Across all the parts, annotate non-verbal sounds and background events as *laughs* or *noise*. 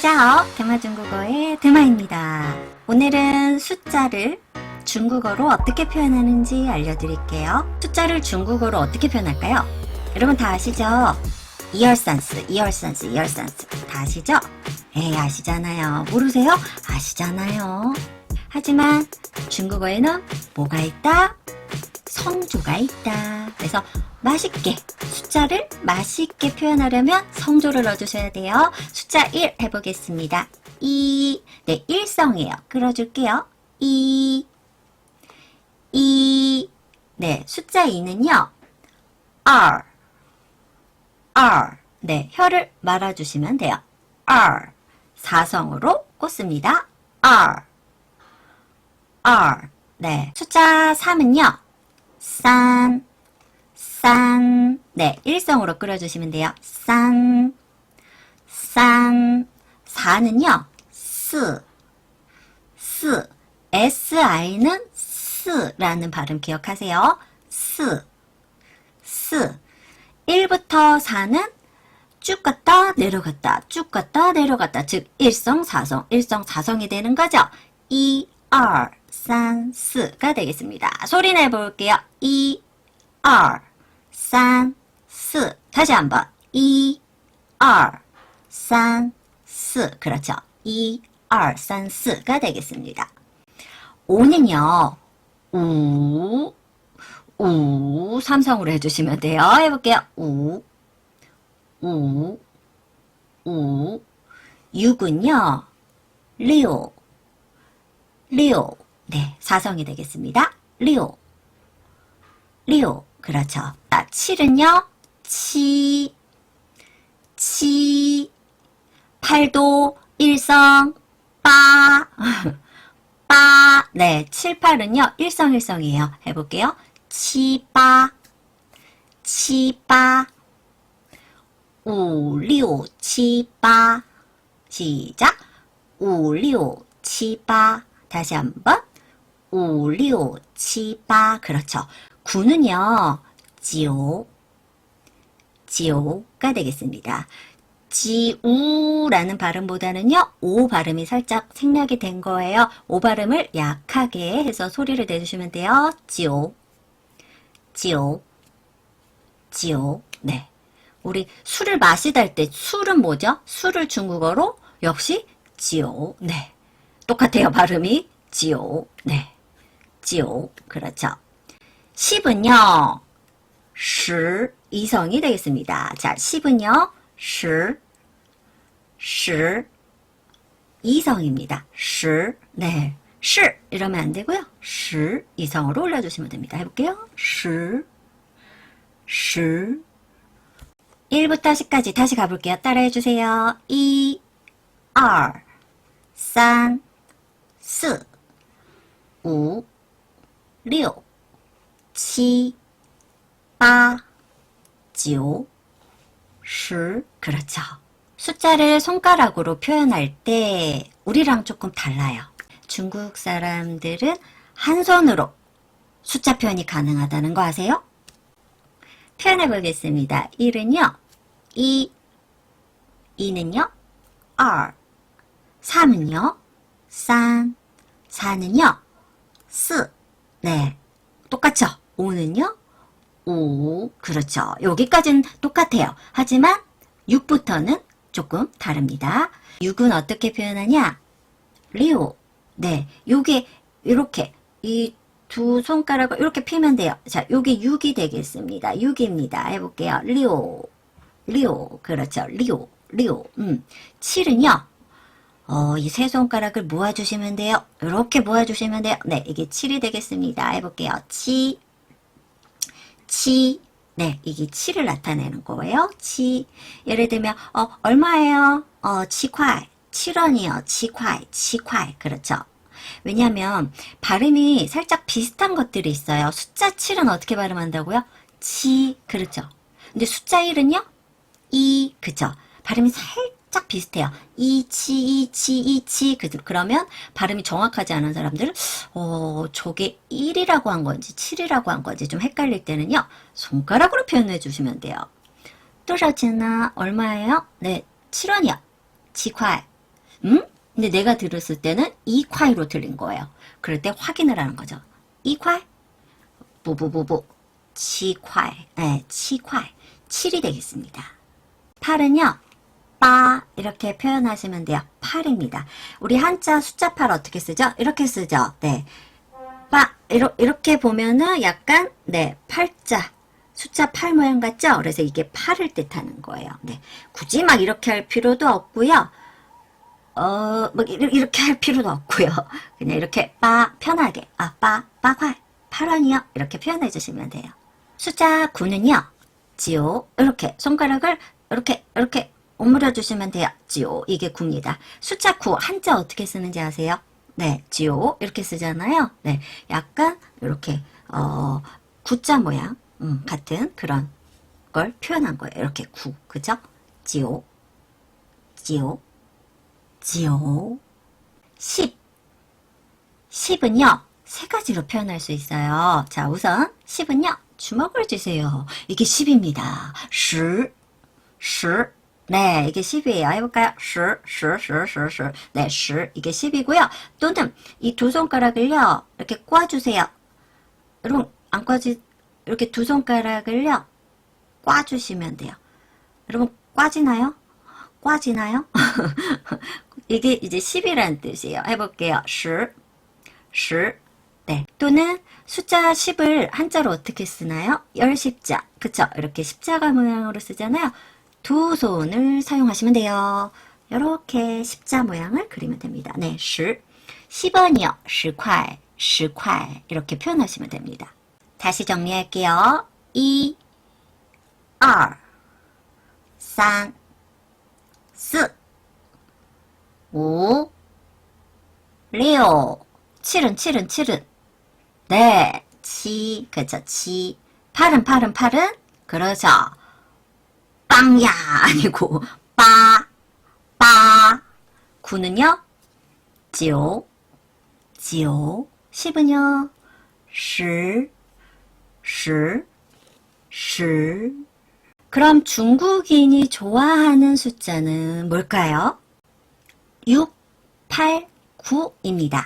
大家好, 드마 중국어의 드마입니다. 오늘은 숫자를 중국어로 어떻게 표현하는지 알려드릴게요. 숫자를 중국어로 어떻게 표현할까요? 여러분 다 아시죠? 이얼산스, 이얼산스, 이얼산스 다 아시죠? 에이 아시잖아요. 모르세요? 아시잖아요. 하지만 중국어에는 뭐가 있다? 성조가 있다. 그래서 맛있게 숫자를 맛있게 표현하려면 성조를 넣어주셔야 돼요. 숫자 1 해보겠습니다. 2 네, 일성이에요. 끌어줄게요. 2 2 네, 숫자 2는요. R R 네, 혀를 말아주시면 돼요. R 사성으로 꽂습니다. R R 네, 숫자 3은요. 산, 쌍. 네, 일성으로 끌어주시면 돼요. 쌍. 쌍. 4는요, 스. 스. SI는 스라는 발음 기억하세요. 스. 스. 1부터 4는 쭉 갔다 내려갔다 쭉 갔다 내려갔다 즉 일성사성 일성사성이 되는 거죠. 1 2, 3, 4가 되겠습니다. 소리 내볼게요. 2, E-R. 2 산, 스. 다시 한번. 이, 얼, 산, 스. 그렇죠. 이, 얼, 산, 스가 되겠습니다. 오는요. 우, 우, 삼성으로 해주시면 돼요. 해볼게요. 우, 우, 우. 6은요. 6, 6. 네, 사성이 되겠습니다. 6, 6. 그렇죠. 자, 7은요. 치, 치. 8도, 일성, 빠. *laughs* 빠. 네, 7, 8은요. 일성일성이에요. 해볼게요. 치 빠, 치 빠. 5, 6, 7, 8. 시작. 5, 6, 7, 8. 다시 한번. 5, 6, 7, 8. 그렇죠. 9는요. 지오, 지오가 되겠습니다. 지우라는 발음보다는요, 오 발음이 살짝 생략이 된 거예요. 오 발음을 약하게 해서 소리를 내주시면 돼요. 지오, 지오, 지오. 네. 우리 술을 마시다 할 때 술은 뭐죠? 술을 중국어로 역시 지오. 네. 똑같아요. 발음이 지오. 네. 지오. 그렇죠. 10은요. 시 이성이 되겠습니다. 자, 10은요. 시시 이성입니다. 시 네. 시 이러면 안 되고요. 시 이성으로 올려주시면 됩니다. 해볼게요. 시시 1부터 10까지 다시 가볼게요. 따라해 주세요. 2, 2, 3, 4, 5, 6, 7, 8, 9, 10. 그렇죠. 숫자를 손가락으로 표현할 때 우리랑 조금 달라요. 중국 사람들은 한 손으로 숫자 표현이 가능하다는 거 아세요? 표현해 보겠습니다. 1은요, 2, 2는요, R, 3은요, 3, 4는요, 스, 네, 똑같죠? 5는요, 5, 그렇죠. 여기까지는 똑같아요. 하지만 6부터는 조금 다릅니다. 6은 어떻게 표현하냐? 리오, 네, 요게 이렇게 이 두 손가락을 이렇게 피면 돼요. 자, 요게 6이 되겠습니다. 6입니다. 해볼게요. 리오, 리오, 그렇죠. 리오, 리오. 음, 7은요. 어, 이 세 손가락을 모아주시면 돼요. 이렇게 모아주시면 돼요. 네, 이게 7이 되겠습니다. 해볼게요. 7, 지. 네, 이게 치를 나타내는 거예요. 지. 예를 들면 어 얼마예요? 어 지콰이. 7원이요. 지콰이. 지콰이. 그렇죠. 왜냐면, 발음이 살짝 비슷한 것들이 있어요. 숫자 7은 어떻게 발음한다고요? 지 그렇죠. 근데 숫자 1은요? 이 그죠. 발음이 살짝 비슷해요. 이치, 이치, 이치. 그, 그러면 발음이 정확하지 않은 사람들은, 어, 저게 1이라고 한 건지 7이라고 한 건지 좀 헷갈릴 때는요. 손가락으로 표현해 주시면 돼요. 또라지나 얼마예요? 네, 7원이요. 7块. 음? 근데 내가 들었을 때는 이콰이로 들린 거예요. 그럴 때 확인을 하는 거죠. 이콰이? 부부부부. 치콰이. 네, 치콰이. 7이 되겠습니다. 8은요. 빠 이렇게 표현하시면 돼요. 8입니다. 우리 한자 숫자 8 어떻게 쓰죠? 이렇게 쓰죠. 네. 빠 이러, 이렇게 보면은 약간 네 팔자 숫자 8 모양 같죠? 그래서 이게 8을 뜻하는 거예요. 네. 굳이 막 이렇게 할 필요도 없고요. 어, 막 이렇게 할 필요도 없고요. *laughs* 그냥 이렇게 빠 편하게 아, 빠, 빠활, 8원이요. 이렇게 표현해 주시면 돼요. 숫자 9는요. 지오 이렇게 손가락을 이렇게 이렇게 오므려 주시면 돼요. 지오 이게 9입니다. 숫자 9 한자 어떻게 쓰는지 아세요? 네, 지오 이렇게 쓰잖아요. 네, 약간 이렇게 어 구자 모양 음, 같은 그런 걸 표현한 거예요. 이렇게 9 그죠? 지오 지오 지오 10 10은요 세 가지로 표현할 수 있어요. 자 우선 10은요 주먹을 주세요. 이게 10입니다. 10 10 네, 이게 10이에요. 해볼까요? 10, 10, 10, 10, 10. 네, 10. 이게 10이고요. 또는 이 두 손가락을요, 이렇게 꽈주세요. 여러분, 안 꽈지, 이렇게 두 손가락을요, 꽈주시면 돼요. 여러분, 꽈지나요? 꽈지나요? *laughs* 이게 이제 10이라는 뜻이에요. 해볼게요. 10, 10. 네. 또는 숫자 10을 한자로 어떻게 쓰나요? 열 십자. 그쵸? 이렇게 십자가 모양으로 쓰잖아요. 두 손을 사용하시면 돼요. 이렇게 십자 모양을 그리면 됩니다. 네, 10. 10원이요. 10块, 10块 이렇게 표현하시면 됩니다. 다시 정리할게요. 2, 2, 3, 4, 5, 6, 7은 7은 7은 네, 7, 그쵸, 7. 8은 8은 8은 그러죠. 빵야 아니고 빠, 빠. 9는요? 지오, 지오. 10은요? 10, 10, 10. 그럼 중국인이 좋아하는 숫자는 뭘까요? 6, 8, 9입니다.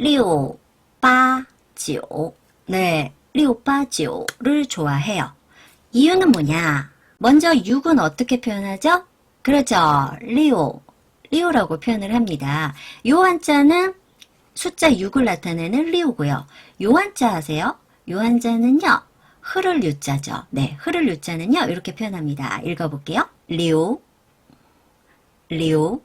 6, 8, 9. 네, 6, 8, 9를 좋아해요. 이유는 뭐냐? 먼저 6은 어떻게 표현하죠? 그렇죠. 리오. 리오라고 표현을 합니다. 요 한자는 숫자 6을 나타내는 리오고요. 요 한자 아세요? 요 한자는요. 흐를 유자죠. 네, 흐를 유자는요. 이렇게 표현합니다. 읽어볼게요. 리오, 리오,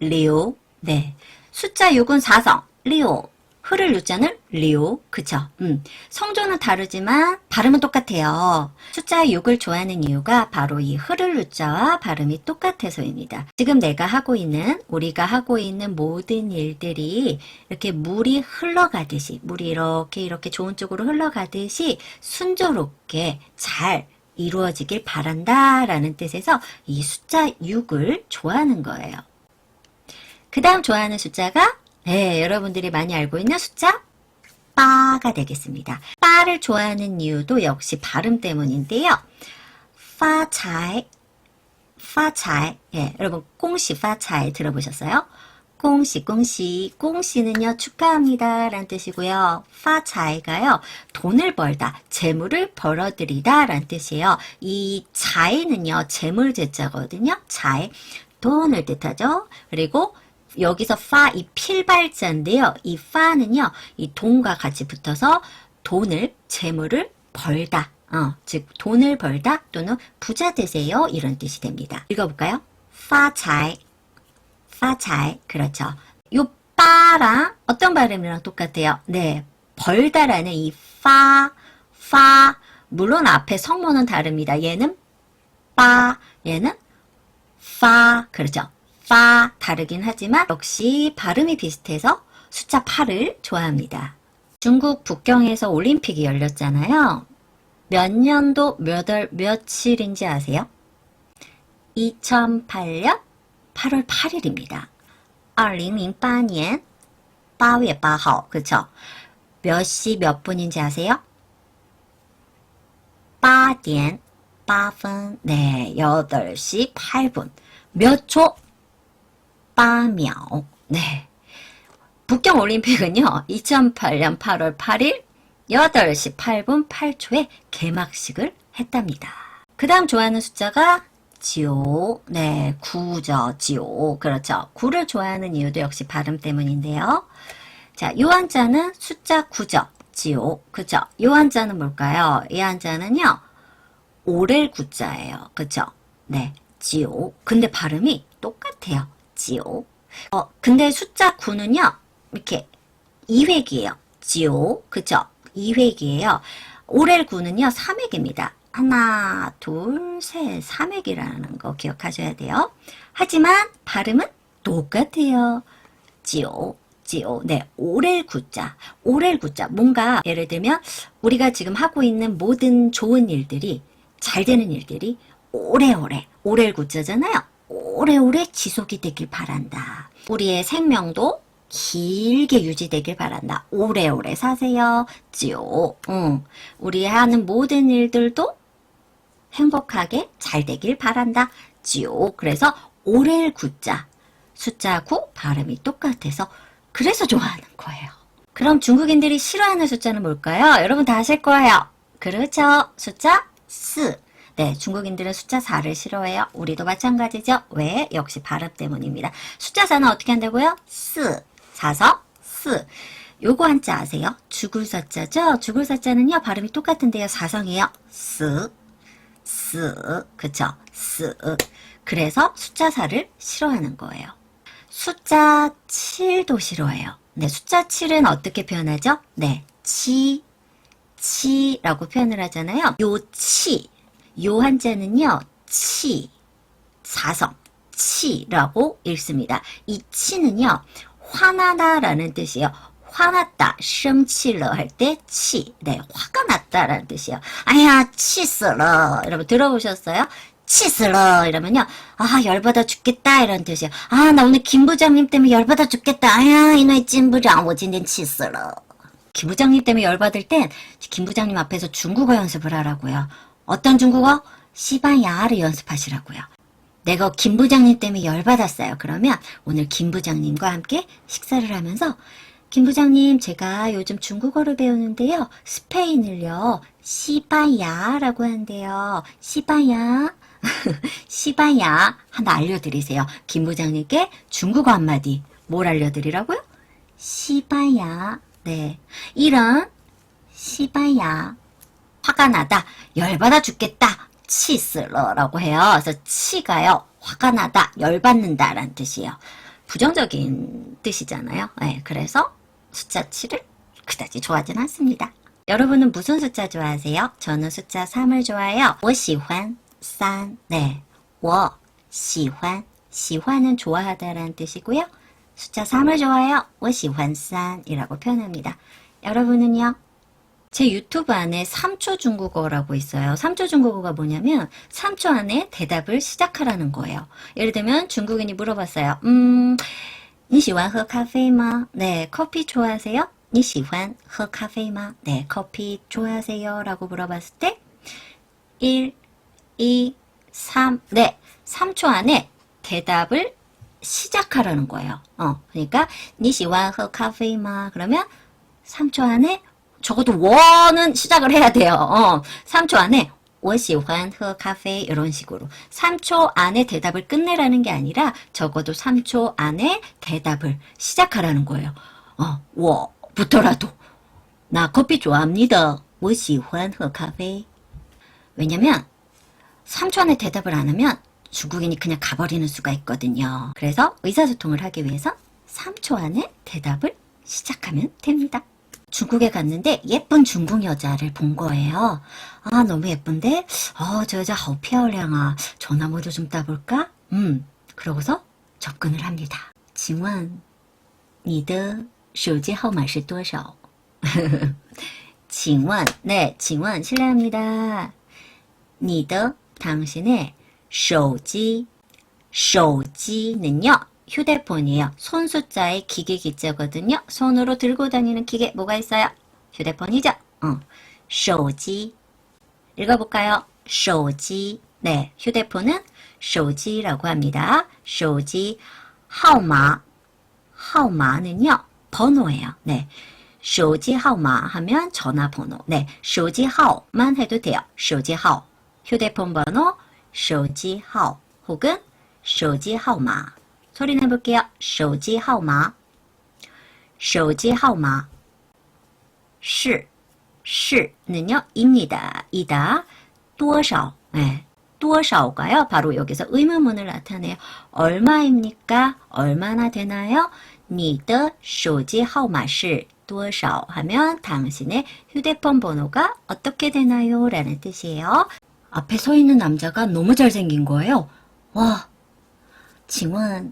리오. 네, 숫자 6은 사성, 리오. 흐를 유자는 리오. 그쵸? 음. 성조는 다르지만 발음은 똑같아요. 숫자 6을 좋아하는 이유가 바로 이 흐를 유자와 발음이 똑같아서입니다. 지금 내가 하고 있는, 우리가 하고 있는 모든 일들이 이렇게 물이 흘러가듯이, 물이 이렇게 이렇게 좋은 쪽으로 흘러가듯이 순조롭게 잘 이루어지길 바란다 라는 뜻에서 이 숫자 6을 좋아하는 거예요. 그 다음 좋아하는 숫자가 네, 여러분들이 많이 알고 있는 숫자 빠가 되겠습니다. 빠를 좋아하는 이유도 역시 발음 때문인데요. 파차이, 파차이, 예, 여러분 꽁시 파차이 들어보셨어요? 꽁시, 꽁시, 꽁시는요 축하합니다 라는 뜻이고요. 파차이가요 돈을 벌다, 재물을 벌어들이다 라는 뜻이에요. 이 자이는요 재물 제자거든요. 자이, 돈을 뜻하죠. 그리고 여기서 파, 이 필발자인데요. 이 파는요, 이 돈과 같이 붙어서 돈을, 재물을 벌다. 어, 즉, 돈을 벌다 또는 부자 되세요. 이런 뜻이 됩니다. 읽어볼까요? 파차이, 파차이. 그렇죠. 요 빠랑 어떤 발음이랑 똑같아요? 네. 벌다라는 이 파, 파. 물론 앞에 성모는 다릅니다. 얘는 빠, 얘는 파. 그렇죠. 파 다르긴 하지만 역시 발음이 비슷해서 숫자 8을 좋아합니다. 중국 북경에서 올림픽이 열렸잖아요. 몇 년도 몇월 며칠인지 아세요? 2008년 8월 8일입니다. 2008년 8월 8일 그쵸? 몇 시 몇 분인지 아세요? 8点 8분 네 8시 8분 몇 초? 빠미ao. 네. 북경 올림픽은요, 2008년 8월 8일 8시 8분 8초에 개막식을 했답니다. 그 다음 좋아하는 숫자가 지오. 네, 9죠. 지오. 그렇죠. 9를 좋아하는 이유도 역시 발음 때문인데요. 자, 요 한자는 숫자 9죠. 지오. 그죠? 요 한자는 뭘까요? 이 한자는요, 오렐 구자예요. 그죠? 네, 지오. 근데 발음이 똑같아요. 지오. 어, 근데 숫자 9는요, 이렇게 2획이에요. 지오. 그죠? 2획이에요. 오렐 9는요, 3획입니다. 하나, 둘, 셋, 3획이라는 거 기억하셔야 돼요. 하지만 발음은 똑같아요. 지오. 지오. 네, 오렐 구자. 오렐 구자. 뭔가 예를 들면 우리가 지금 하고 있는 모든 좋은 일들이 잘 되는 일들이 오래오래 오렐 구자잖아요. 오래오래 지속이 되길 바란다. 우리의 생명도 길게 유지되길 바란다. 오래오래 사세요. 지오. 응. 우리 하는 모든 일들도 행복하게 잘 되길 바란다. 지오. 그래서 오렐 구자. 숫자 9 발음이 똑같아서 그래서 좋아하는 거예요. 그럼 중국인들이 싫어하는 숫자는 뭘까요? 여러분 다 아실 거예요. 그렇죠. 숫자 4. 네, 중국인들은 숫자 4를 싫어해요. 우리도 마찬가지죠. 왜? 역시 발음 때문입니다. 숫자 4는 어떻게 한다고요? 4. 사서 4. 요거 한자 아세요? 죽을 사자죠? 죽을 사자는요, 발음이 똑같은데요. 사성이에요. 스, 스, 그쵸? 스. 그래서 숫자 4를 싫어하는 거예요. 숫자 7도 싫어해요. 네, 숫자 7은 어떻게 표현하죠? 네, 치, 치라고 표현을 하잖아요. 요 치, 요 한자는요, 치, 사성, 치라고 읽습니다. 이 치는요, 화나다라는 뜻이에요. 화났다, 셠치러 할 때 치, 네, 화가 났다라는 뜻이에요. 아야, 치스러, 여러분 들어보셨어요? 치스러 이러면요 아 열받아 죽겠다 이런 뜻이에요 아 나 오늘 김 부장님 때문에 열받아 죽겠다 아야 이놈의 찐부장 오진된 치스러 김 부장님 때문에 열받을 땐 김 부장님 앞에서 중국어 연습을 하라고요 어떤 중국어? 시바야를 연습하시라고요. 내가 김 부장님 때문에 열받았어요. 그러면 오늘 김 부장님과 함께 식사를 하면서 김 부장님, 제가 요즘 중국어를 배우는데요. 스페인을요, 시바야라고 한대요. 시바야. *laughs* 시바야. 하나 알려드리세요. 김 부장님께 중국어 한마디. 뭘 알려드리라고요? 시바야. 네. 이런 시바야. 화가 나다. 열받아 죽겠다. 치스러라고 해요. 그래서 치가요. 화가 나다. 열받는다. 라는 뜻이에요. 부정적인 뜻이잖아요. 네, 그래서 숫자 7을 그다지 좋아하진 않습니다. 여러분은 무슨 숫자 좋아하세요? 저는 숫자 3을 좋아해요. 我喜欢 3. 네. 我喜欢 喜欢은 좋아하다라는 뜻이고요. 숫자 3을 좋아해요. 我喜欢 3이라고 표현합니다. 여러분은요? 제 유튜브 안에 3초 중국어라고 있어요. 3초 중국어가 뭐냐면 3초 안에 대답을 시작하라는 거예요. 예를 들면 중국인이 물어봤어요. 음, 你喜欢喝咖啡吗? 네, 커피 좋아하세요? 你喜欢喝咖啡吗? 네, 커피 좋아하세요? 라고 물어봤을 때 1, 2, 3, 네, 3초 안에 대답을 시작하라는 거예요. 어, 그러니까 你喜欢喝咖啡吗? 그러면 3초 안에 적어도 원은 시작을 해야 돼요. 어, 3초 안에 我喜欢喝咖啡 이런 식으로 3초 안에 대답을 끝내라는 게 아니라 적어도 3초 안에 대답을 시작하라는 거예요. 어, 我부터라도 나 커피 좋아합니다. 我喜欢喝咖啡 왜냐면 3초 안에 대답을 안 하면 중국인이 그냥 가버리는 수가 있거든요. 그래서 의사소통을 하기 위해서 3초 안에 대답을 시작하면 됩니다. 중국에 갔는데 예쁜 중국 여자를 본 거예요. 아, 너무 예쁜데? 어, 저 여자 好漂亮啊. 전화번호 좀 따볼까? 음, 그러고서 접근을 합니다. 请问你的手机号码是多少?请问, *laughs* 네, 请问 실례합니다. 你的 당신의 手机 手机는요 휴대폰이에요. 손 숫자의 기계 기자거든요. 손으로 들고 다니는 기계 뭐가 있어요? 휴대폰이죠. 어. 手机 읽어볼까요? 手机 네, 휴대폰은 手机라고 합니다. 手机 하오마. 하오마는요, 번호예요. 네. 手机 하오마 하면 전화번호. 네. 手机 하오만 해도 돼요. 手机 하오. 휴대폰 번호 手机 하오 혹은 手机 하오마. 소리 내볼게요. 手机 하오마. 手机 하오마. 是, 시는요, 입니다. 이다. 多少, 네. 多少가요? 바로 여기서 의문문을 나타내요. 얼마입니까? 얼마나 되나요? 你的手机号码是多少 하면 당신의 휴대폰 번호가 어떻게 되나요? 라는 뜻이에요. 앞에 서 있는 남자가 너무 잘생긴 거예요. 와, 请问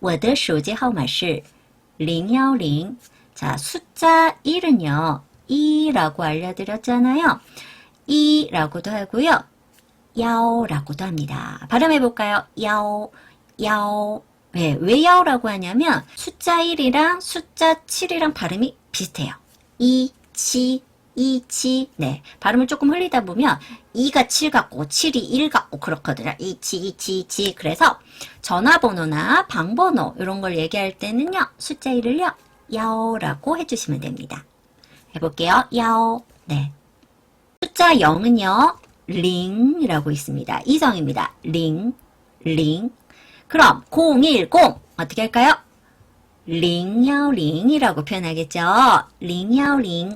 我的手机号码是010. 자, 숫자 1은요. 2라고 알려드렸잖아요. 2라고도 하고요. 야오라고도 합니다. 발음해볼까요? 야오, 야오. 왜, 왜 야오라고 하냐면 숫자 1이랑 숫자 7이랑 발음이 비슷해요. 2, 7, 2, 7. 네. 발음을 조금 흘리다 보면 2가 7 같고 7이 1 같고 그렇거든요. 2, 7, 2, 7, 2, 7. 그래서 전화번호나 방번호 이런 걸 얘기할 때는요. 숫자 1을요. 야오라고 해주시면 됩니다. 해볼게요. 야오. 네. 숫자 0은요. 링이라고 있습니다. 이성입니다. 링, 링. 그럼 010 어떻게 할까요? 링야오링이라고 표현하겠죠. 링야오링,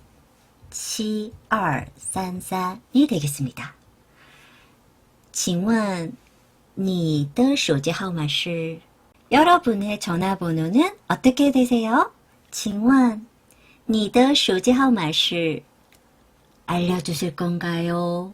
3375 7233이 되겠습니다. 请问你的手机号码是 여러분의 전화번호는 어떻게 되세요? 请问你的手机号码是 알려주실 건가요?